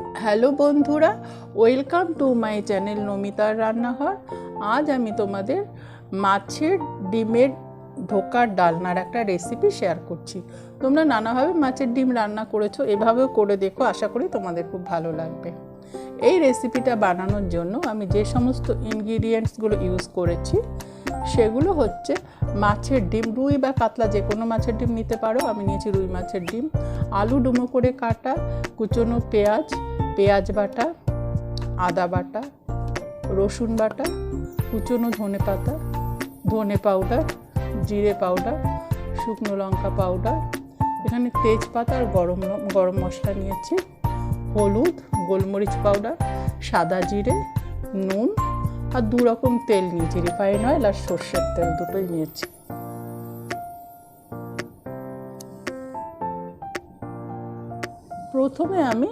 Hello বন্ধুরা, welcome to my channel নমিতার রান্নাঘর। আজ আমি তোমাদের মাছের ডিমের ধোকার ডালনার একটা রেসিপি শেয়ার করছি। তোমরা নানাভাবে মাছের ডিম রান্না করেছ, এভাবেও করে দেখো, আশা করি তোমাদের খুব ভালো লাগবে। এই রেসিপিটা বানানোর জন্য আমি যে সমস্ত ইনগ্রিডিয়েন্টসগুলো ইউজ করেছি সেগুলো হচ্ছে মাছের ডিম, রুই বা কাতলা যে কোনো মাছের ডিম নিতে পারো। আমি নিয়েছি রুই মাছের ডিম। আলু ডুমো করে কাটা, কুচনো পেঁয়াজ পেঁয়াজ বাটা, আদা বাটা, রসুন বাটা, কুচনো ধনে পাতা, ধনে পাউডার, জিরে পাউডার, শুকনো লঙ্কা পাউডার। এখানে তেজপাতা আর গরম গরম মশলা নিয়েছি। হলুদ, গোলমরিচ পাউডার, সাদা জিরে, নুন আর দু রকম তেল নিয়েছি, রিফাইন অয়েল আর সর্ষের তেল দুটোই নিয়েছি। প্রথমে আমি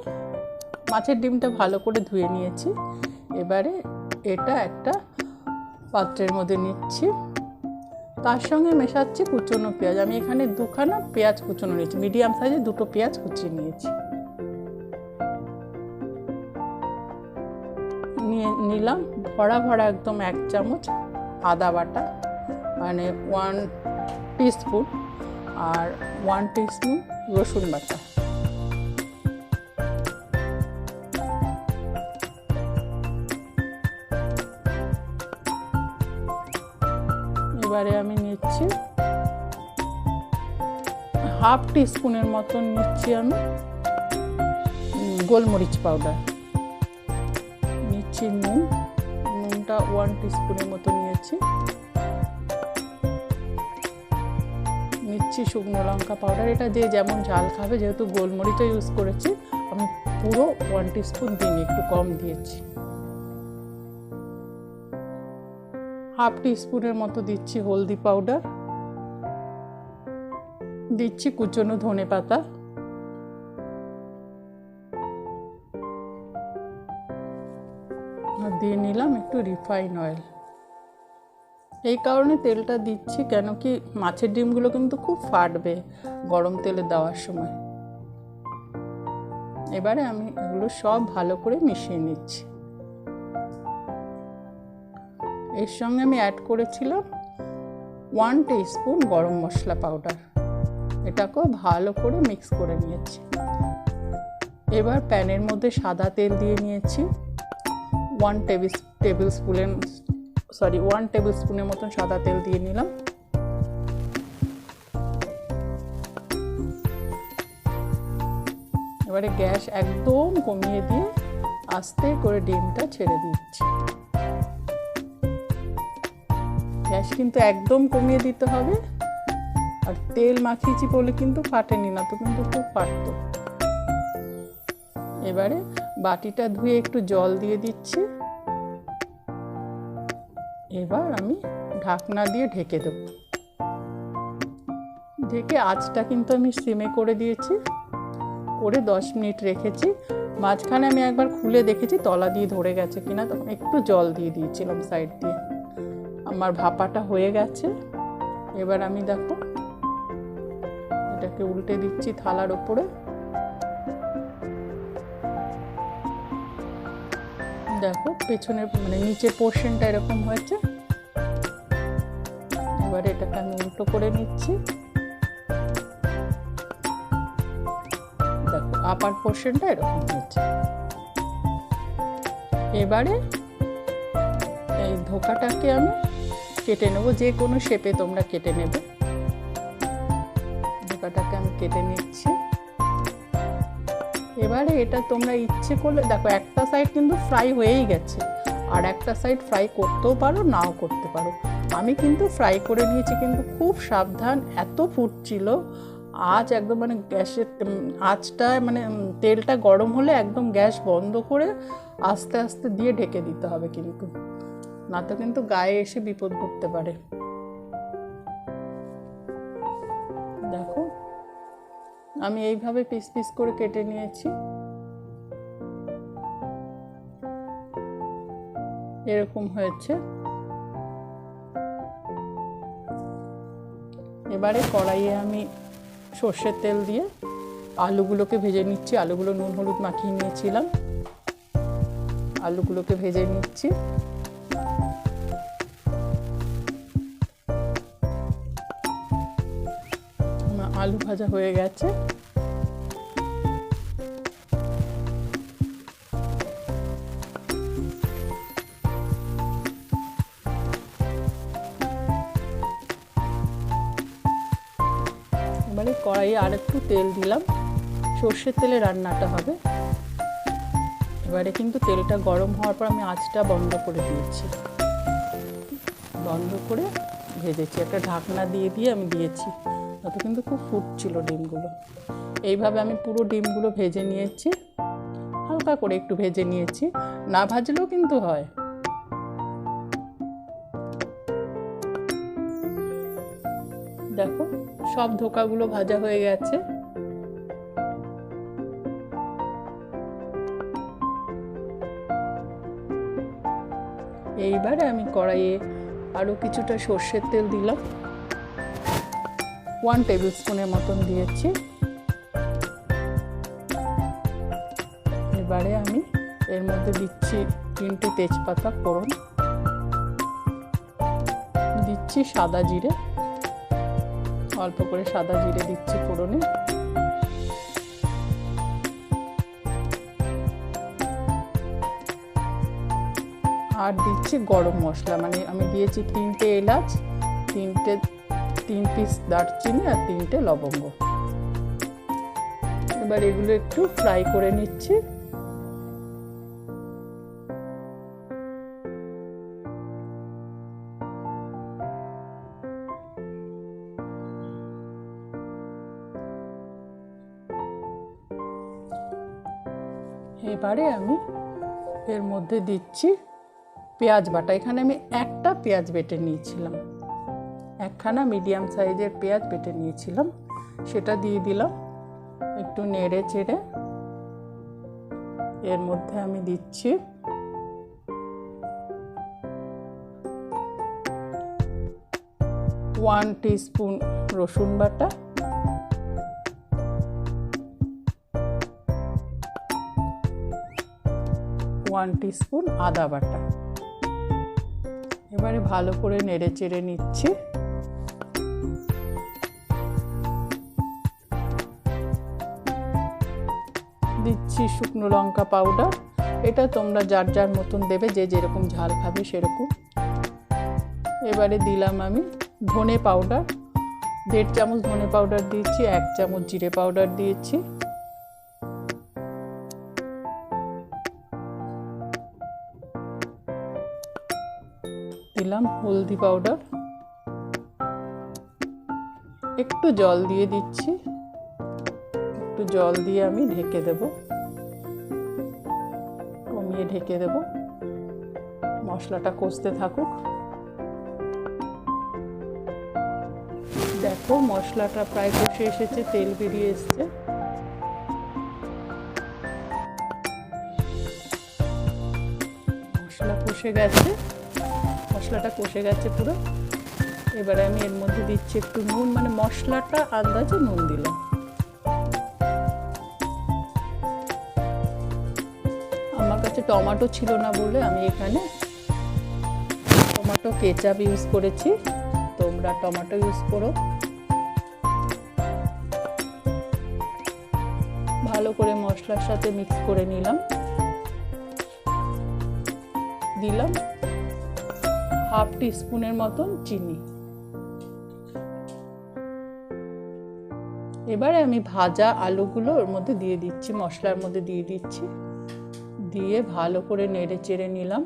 মাছের ডিমটা ভালো করে ধুয়ে নিয়েছি। এবারে এটা একটা পাত্রের মধ্যে নিচ্ছি। তার সঙ্গে মেশাচ্ছি কুচনো পেঁয়াজ। আমি এখানে দুখানা পেঁয়াজ কুচনো নিয়েছি। মিডিয়াম সাইজে দুটো পেঁয়াজ কুচিয়ে নিয়েছি। নিলাম। ভরা ভরা একদম এক চামচ আদা বাটা মানে ওয়ান টিস্পুন আর ওয়ান টিস্পুন রসুন বাটা। এবারে আমি নিচ্ছি হাফ টিস্পুনের মতন নিচ্ছি আমি গোলমরিচ পাউডার নিচ্ছি নুন নুনটা ওয়ান টিস্পুনের মতো নিয়েছি। নিচ্ছি শুকনো লঙ্কা পাউডার এটা যে যেমন ঝাল খাবে, যেহেতু গোলমরিচও ইউজ করেছি, আমি পুরো ওয়ান টিস্পুন দিইনি, একটু কম দিয়েছি। হাফ টিস্পুনের মতো দিচ্ছি হলদি পাউডার দিচ্ছি কুচনো ধনে পাতা একটু রিফাইন অয়েল এই কারণে তেলটা দিচ্ছি কেন কি মাছের ডিমগুলো কিন্তু খুব ফাটবে গরম তেলে দেওয়ার সময়। এবারে আমি এগুলো সব ভালো করে মিশিয়ে নিচ্ছি। এর সঙ্গে আমি অ্যাড করেছিলাম ওয়ান স্পুন গরম মশলা পাউডার এটাকেও ভালো করে মিক্স করে নিয়েছি। এবার প্যানের মধ্যে সাদা তেল দিয়ে নিয়েছি। ওয়ান টেবিল টেবিল স্পুনের সরি ওয়ান টেবিল স্পুনের মতন সাদা তেল দিয়ে নিলাম। এবারে গ্যাস একদম কমিয়ে দিয়ে আস্তে করে ডিমটা ছেড়ে দিচ্ছি। গ্যাস কিন্তু একদম কমিয়ে দিতে হবে। আর তেল মাখিয়েছি বলে কিন্তু ফাটেনি না, তো কিন্তু খুব ফাটতো। এবারে বাটিটা ধুয়ে একটু জল দিয়ে দিচ্ছি। এবার আমি ঢাকনা দিয়ে ঢেকে দেব। ঢেকে আঁচটা কিন্তু আমি সিমে করে দিয়েছি। করে দশ মিনিট রেখেছি। মাঝখানে আমি একবার খুলে দেখেছি, তলা দিয়ে ধরে গেছে কিনা, তখন একটু জল দিয়ে দিয়েছিলাম সাইড দিয়ে। আমার ভাপাটা হয়ে গেছে। এবার আমি দেখো, এটাকে উল্টে দিচ্ছি থালার ওপরে। দেখো, পেছনের মানে নিচের পোর্শনটা এরকম হয়েছে। এবারে এটাকে আমি উল্টো করে নিচ্ছি। দেখো আপার পোর্শনটা এরকম হয়েছে। এবারে এই ধোকাটাকে আমি কেটে নেব, যে কোনো শেপে তোমরা কেটে নেবে। ধোকাটাকে আমি কেটে নিচ্ছি। এবারে এটা তোমরা ইচ্ছে করলে, দেখো একটা সাইড কিন্তু ফ্রাই হয়েই গেছে। আর একটা সাইড ফ্রাই করতেও পারো, নাও করতে পারো। আমি কিন্তু ফ্রাই করে নিয়েছি, কিন্তু খুব সাবধান, এত ফুটছিল। আজ একদম মানে গ্যাসের আঁচটা মানে তেলটা গরম হলে একদম গ্যাস বন্ধ করে আস্তে আস্তে দিয়ে ঢেকে দিতে হবে কিন্তু। না তো কিন্তু গায়ে এসে বিপদ ঘটতে পারে। আমি এইভাবে পিস পিস করে কেটে নিয়েছি। এরকম হয়েছে। এবারে কড়াইয়ে আমি সর্ষের তেল দিয়ে আলুগুলোকে ভেজে নিচ্ছি। আলুগুলো নুন, হলুদ মাখিয়ে নিয়েছিলাম। আলুগুলোকে ভেজে নিচ্ছি। আলু ভাজা হয়ে গেছে। এবারে কড়াইয়ে আর একটু তেল দিলাম। সর্ষের তেলে রান্নাটা হবে। এবারে কিন্তু তেলটা গরম হওয়ার পর আমি আঁচটা বন্ধ করে দিয়েছি। বন্ধ করে ভেজেছি। একটা ঢাকনা দিয়ে দিয়ে আমি দিয়েছি। তাতে কিন্তু খুব ফুটছিল ডিমগুলো। এইভাবে আমি পুরো ডিমগুলো ভেজে নিয়েছি। হালকা করে একটু ভেজে নিয়েছি। না ভাজলেও কিন্তু হয়। দেখো, সব ধোকাগুলো ভাজা হয়ে গেছে। এইবারে আমি কড়াইয়ে আরও কিছুটা সর্ষের তেল দিলাম। ওয়ান টেবিল স্পুনের মতন দিয়েছি। এবারে আমি এর মধ্যে দিচ্ছি তিনটে তেজপাতা ফোড়ন। দিচ্ছি সাদা জিরে। অল্প করে সাদা জিরে দিচ্ছি ফোড়নে। আর দিচ্ছি গরম মশলা। মানে আমি দিয়েছি তিনটে এলাচ, তিনটে তিন পিস দারচিনি আর তিনটে লবঙ্গ। এবার এগুলো একটু ফ্রাই করে নিচ্ছি। এবারে আমি এর মধ্যে দিচ্ছি পেঁয়াজ বাটা। এখানে আমি একটা পেঁয়াজ বেটে নিয়েছিলাম। একখানা মিডিয়াম সাইজের পেঁয়াজ বেটে নিয়েছিলাম। সেটা দিয়ে দিলাম, একটু নেড়ে চেড়ে। এর মধ্যে আমি দিচ্ছি ওয়ান স্পুন রসুন বাটা। ওয়ান স্পুন আদা বাটা। এবারে ভালো করে নেড়ে চেড়ে নিচ্ছি। দিচ্ছি শুকনো লঙ্কা পাউডার এটা তোমরা যার যার মতন দেবে, যে যেরকম ঝাল খাবে সেরকম। এবারে দিলাম আমি ধনে পাউডার দেড় চামচ ধনে পাউডার দিয়েছি, এক চামচ জিরে পাউডার দিয়েছি। দিলাম হলদি পাউডার একটু জল দিয়ে দিচ্ছি। একটু জল দিয়ে আমি ঢেকে দেব। কমিয়ে ঢেকে দেব। মশলাটা কষতে থাকুক। দেখো মশলাটা প্রায় কষে এসেছে, তেল বেরিয়ে এসছে। মশলা কষে গেছে। মশলাটা কষে গেছে পুরো। এবারে আমি এর মধ্যে দিচ্ছি একটু নুন মানে মশলাটা আন্দাজে নুন দিলাম। টমেটো ছিল না বলে আমি এখানে টমেটো কেচাপ ইউজ করেছি। তোমরা টমেটো ইউজ করো। ভালো করে মশলার সাথে মিক্স করে নিলাম। দিলাম হাফ টিস্পুনের মতন চিনি। এবারে আমি ভাজা আলুগুলো ওর মধ্যে দিয়ে দিচ্ছি, মশলার মধ্যে দিয়ে দিচ্ছি। দিয়ে ভালো করে নেড়ে চেড়ে নিলাম।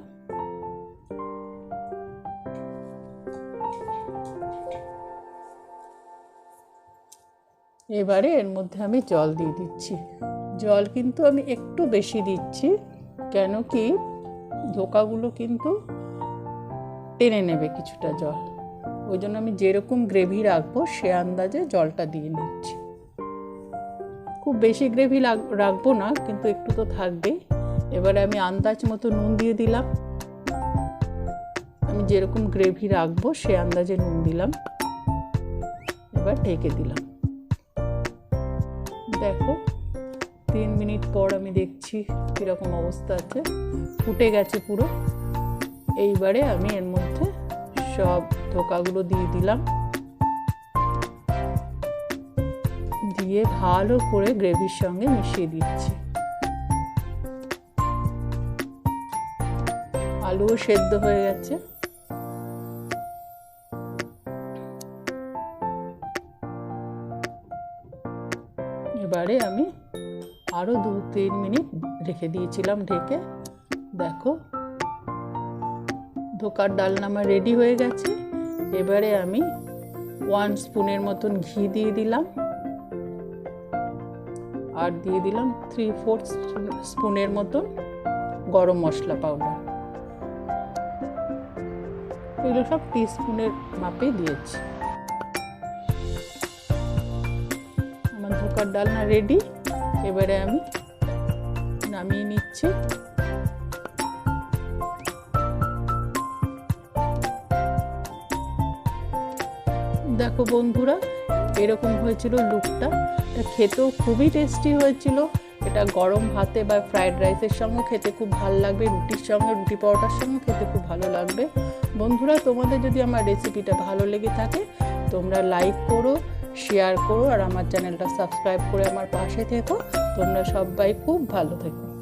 এবারে এর মধ্যে আমি জল দিয়ে দিচ্ছি। জল কিন্তু আমি একটু বেশি দিচ্ছি, কেন কি ধোকাগুলো কিন্তু টেনে নেবে কিছুটা জল। ওই জন্য আমি যেরকম গ্রেভি রাখব, সে আন্দাজে জলটা দিয়ে নিচ্ছি। খুব বেশি গ্রেভি রাখব না, কিন্তু একটু তো থাকবেই। এবারে আমি আন্দাজ মতো নুন দিয়ে দিলাম। আমি যেরকম গ্রেভি রাখব, সে আন্দাজে নুন দিলাম। এবার ঢেকে দিলাম। দেখো, তিন মিনিট পর আমি দেখছি কীরকম অবস্থা আছে। ফুটে গেছে পুরো। এইবারে আমি এর মধ্যে সব ধোকাগুলো দিয়ে দিলাম। দিয়ে ভালো করে গ্রেভির সঙ্গে মিশিয়ে দিচ্ছি। আলুও সেদ্ধ হয়ে গেছে। এবারে আমি আরও দু তিন মিনিট রেখে দিয়েছিলাম ঢেকে। দেখো, ধোকার ডালনা আমার রেডি হয়ে গেছে। এবারে আমি ওয়ান স্পুনের মতন ঘি দিয়ে দিলাম। আর দিয়ে দিলাম থ্রি ফোর স্পুনের মতন গরম মশলা পাউডার এগুলো সব টিস্পুনের মাপে দিয়েছি। আমার ধোকার ডালনা রেডি এবারে আমি নামিয়ে নিচ্ছি। দেখো বন্ধুরা, এরকম হয়েছিল লুকটা এটা খেতেও খুবই টেস্টি হয়েছিল। এটা গরম ভাতে বা ফ্রাইড রাইসের সঙ্গে খেতে খুব ভালো লাগবে, রুটির সঙ্গে, রুটি পরোটার সঙ্গে খেতে খুব ভালো লাগবে। বন্ধুরা, তোমাদের যদি আমার রেসিপিটা ভালো লেগে থাকে, তোমরা লাইক করো শেয়ার করো, আর আমার চ্যানেলটা সাবস্ক্রাইব করে আমার পাশে থেকো। তোমরা সবাই খুব ভালো থেকো।